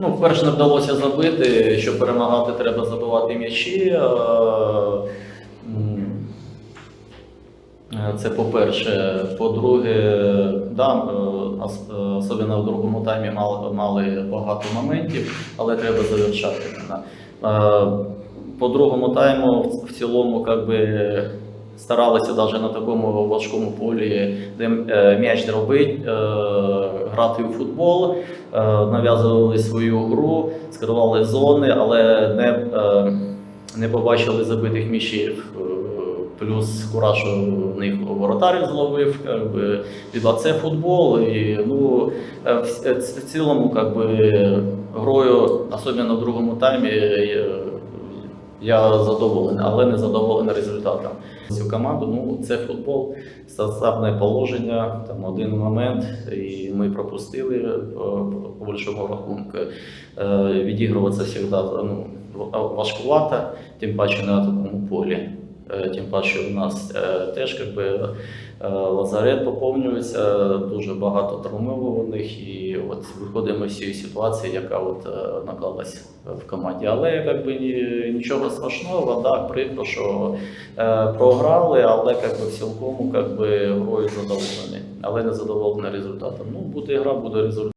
Ну, вперше не вдалося забити. Щоб перемагати, треба забивати м'ячі. Це по-перше. По-друге, да, ос- особливо в другому таймі мали, мали багато моментів, але треба завершати. По другому тайму в- цілому как би, старалися навіть на такому важкому полі, де е, м'яч дробить, е, грати у футбол, е, нав'язували свою гру, скривали зони, але не, не побачили забитих м'ячів. Плюс кураж у них воротар зловив, как би, це футбол. І, ну, в, в- цілому, как би, грою, особливо в другому таймі, я задоволений, але не задоволений результатом. Цю команду, ну це футбол, стандартне положення, там один момент, і ми пропустили е, по большому рахунку. Е, Відігруватися завжди ну, важкувато, тим паче на такому полі. Е, Тим паче у нас е, теж как би, е, лазарет поповнюється, дуже багато травмованих, і от виходимо з цієї ситуації, яка от наклалась в команді. Але як би, ні- нічого страшного, так, прикро, що програли, але як би, в цілкому як грою задоволені, але не задоволені результатом. Ну, буде гра, буде результат.